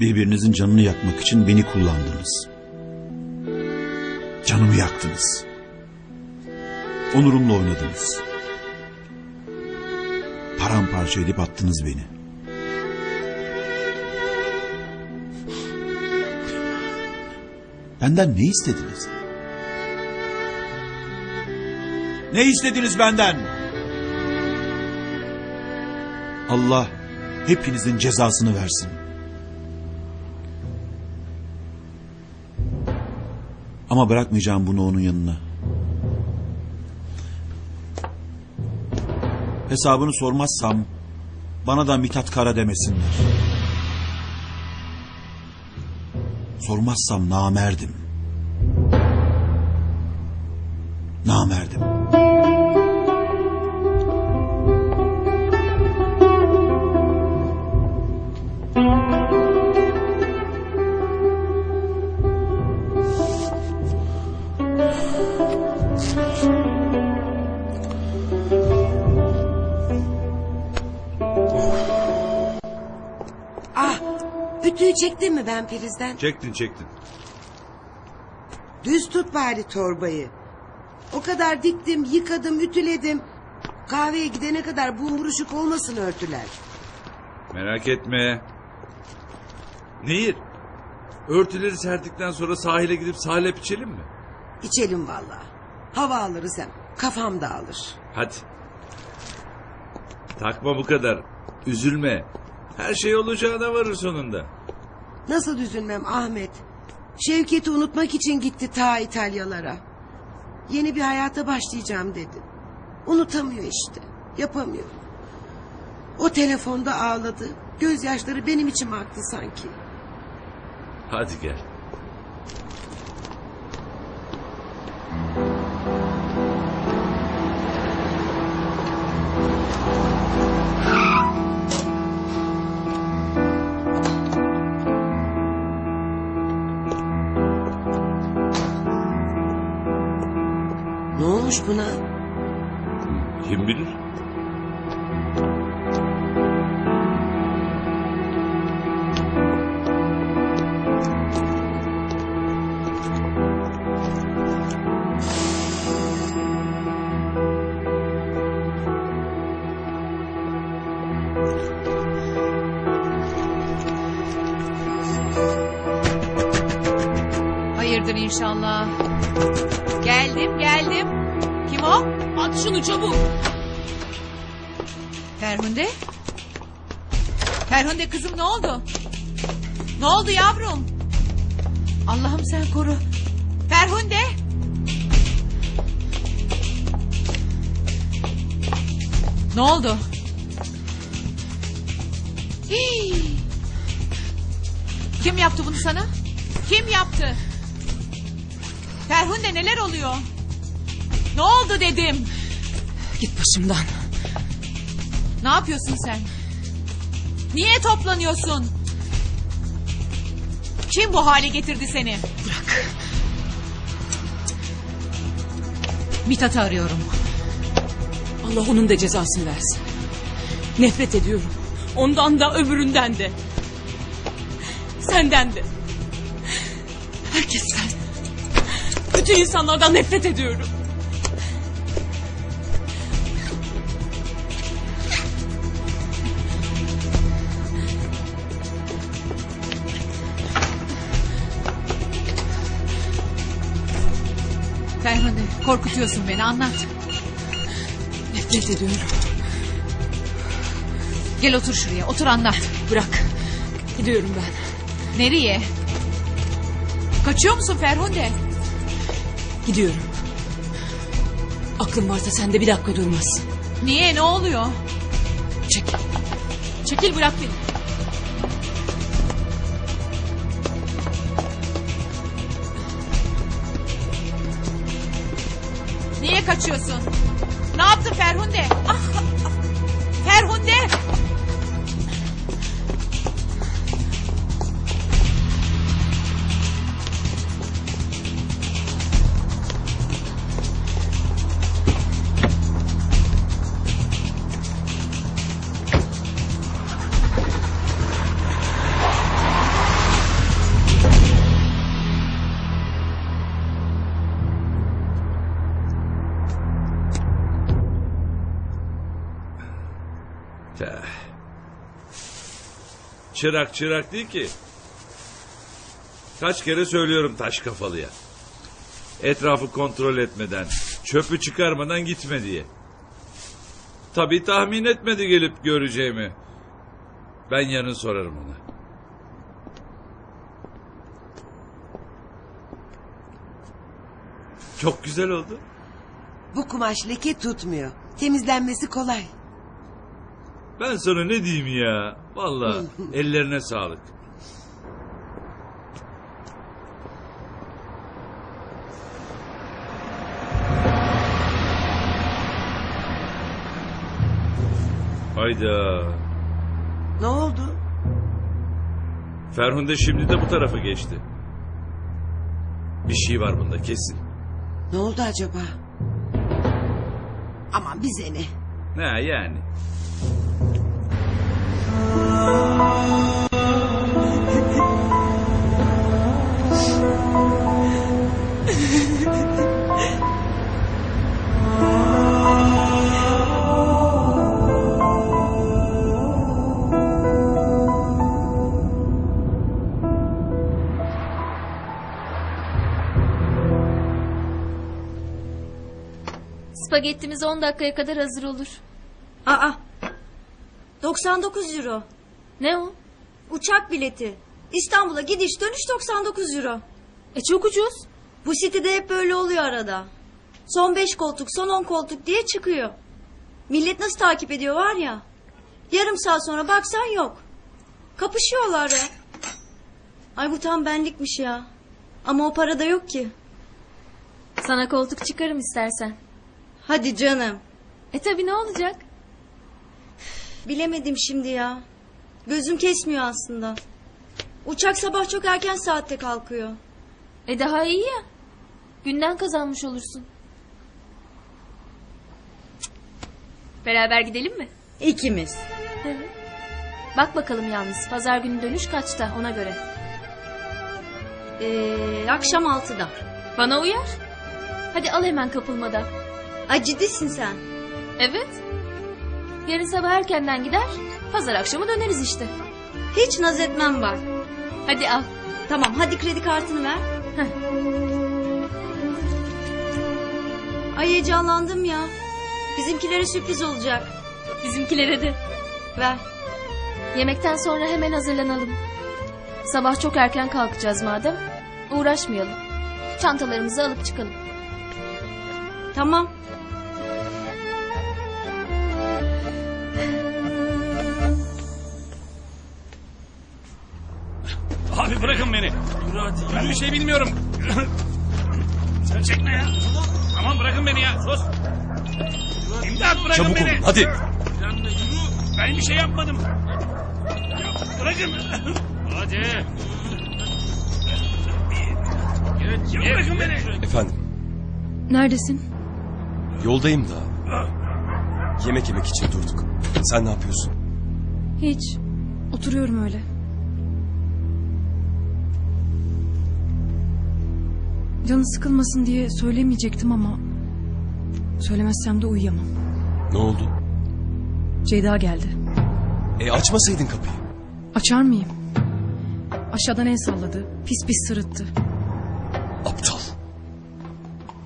Birbirinizin canını yakmak için beni kullandınız. Canımı yaktınız. Onurumla oynadınız. Paramparça edip attınız beni. Benden ne istediniz? Ne istediniz benden? Allah hepinizin cezasını versin. Ama bırakmayacağım bunu onun yanına. Hesabını sormazsam bana da Mithat Kara demesinler. Sormazsam namerdim. Ütüyü çektin mi ben prizden? Çektin çektin. Düz tut bari torbayı. O kadar diktim, yıkadım, ütüledim. Kahveye gidene kadar bumburuşuk olmasın örtüler. Merak etme. Nehir. Örtüleri serdikten sonra sahile gidip salep içelim mi? İçelim vallahi. Hava alırız hem. Kafam dağılır. Hadi. Takma bu kadar. Üzülme. Her şey olacağına varır sonunda. Nasıl üzülmem Ahmet? Şevket'i unutmak için gitti ta İtalyalara. Yeni bir hayata başlayacağım dedi. Unutamıyor işte. Yapamıyor. O telefonda ağladı. Gözyaşları benim içime aktı sanki. Hadi gel. Buna? Kim bilir? Hayırdır inşallah. Geldim geldim. O? At şunu çabuk. Ferhunde? Ferhunde kızım ne oldu? Ne oldu yavrum? Allah'ım sen koru. Ferhunde? Ne oldu? Hii. Kim yaptı bunu sana? Kim yaptı? Ferhunde neler oluyor? Oldu dedim. Git başımdan. Ne yapıyorsun sen? Niye toplanıyorsun? Kim bu hale getirdi seni? Bırak. Mithat'ı arıyorum. Allah onun da cezasını versin. Nefret ediyorum. Ondan da öbüründen de. Senden de. Herkesten. Bütün insanlardan nefret ediyorum. Ferhunde korkutuyorsun beni anlat. Nefret ediyorum. Gel otur şuraya otur anlat. Bırak. Gidiyorum ben. Nereye? Kaçıyor musun Ferhunde? Gidiyorum. Aklın varsa sende bir dakika durmaz. Niye ne oluyor? Çekil. Çekil bırak beni. Niye kaçıyorsun? Ne yaptın Ferhunde? Ah, ah. Ferhunde! Çırak çırak değil ki. Kaç kere söylüyorum taş kafalıya. Etrafı kontrol etmeden, çöpü çıkarmadan gitme diye. Tabii tahmin etmedi gelip göreceğimi. Ben yarın sorarım ona. Çok güzel oldu. Bu kumaş leke tutmuyor. Temizlenmesi kolay. Ben sana ne diyeyim ya? Vallahi ellerine sağlık. Hayda. Ne oldu? Ferhunde şimdi de bu tarafa geçti. Bir şey var bunda kesin. Ne oldu acaba? Aman bize ne? Ne yani? Spagettimiz 10 dakikaya kadar hazır olur. Aa. 99 euro. Ne o? Uçak bileti. İstanbul'a gidiş dönüş 99 euro. E çok ucuz. Bu sitede hep böyle oluyor arada. Son 5 koltuk, son 10 koltuk diye çıkıyor. Millet nasıl takip ediyor var ya. Yarım saat sonra baksan yok. Kapışıyorlar ya. Ay bu tam benlikmiş ya. Ama o para da yok ki. Sana koltuk çıkarım istersen. Hadi canım. E tabi ne olacak? Bilemedim şimdi ya. Gözüm kesmiyor aslında. Uçak sabah çok erken saatte kalkıyor. E daha iyi ya. Günden kazanmış olursun. Beraber gidelim mi? İkimiz. Hı hı. Bak bakalım yalnız. Pazar günü dönüş kaçta ona göre. Ee, akşam 6'da. Bana uyar. Hadi al hemen kapılmadan. Ay ciddisin sen. Evet. Yarın sabah erkenden gider. Pazar akşamı döneriz işte. Hiç naz etmem var. Hadi al. Tamam hadi kredi kartını ver. Heh. Ay heyecanlandım ya. Bizimkilere sürpriz olacak. Bizimkilere de. Ver. Yemekten sonra hemen hazırlanalım. Sabah çok erken kalkacağız madem. Uğraşmayalım. Çantalarımızı alıp çıkalım. Tamam. Bırakın beni. Ben bir şey bilmiyorum. Sen çekme ya. Tamam bırakın beni ya. Sus. İmdat bırakın Çabuk beni. olun hadi. Ben bir şey yapmadım. Ya bırakın. Hadi. Ya bırakın beni. Efendim, Neredesin? yoldayım da. Yemek yemek için durduk. Sen ne yapıyorsun? Hiç. Oturuyorum öyle. Canı sıkılmasın diye söylemeyecektim ama... Söylemezsem de uyuyamam. Ne oldu? Ceyda geldi. E açmasaydın kapıyı. Açar mıyım? Aşağıdan el salladı. Pis pis sırıttı. Aptal.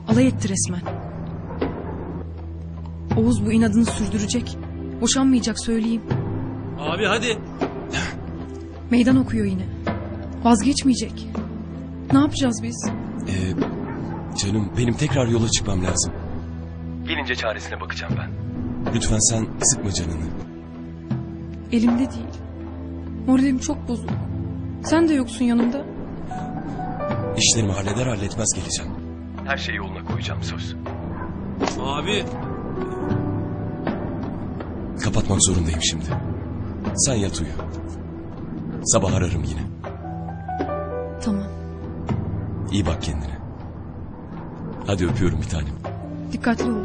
Alay etti resmen. Oğuz bu inadını sürdürecek. Boşanmayacak söyleyeyim. Abi hadi. Meydan okuyor yine. Vazgeçmeyecek. Ne yapacağız biz? Ee, canım benim tekrar yola çıkmam lazım. Gelince çaresine bakacağım ben. Lütfen sen sıkma canını. Elimde değil. Moralim çok bozuk. Sen de yoksun yanımda. İşlerimi halleder halletmez geleceğim. Her şeyi yoluna koyacağım söz. Abi. Kapatmak zorundayım şimdi. Sen yat uyu. Sabah ararım yine. Tamam. İyi bak kendine. Hadi öpüyorum bir tanem. Dikkatli ol.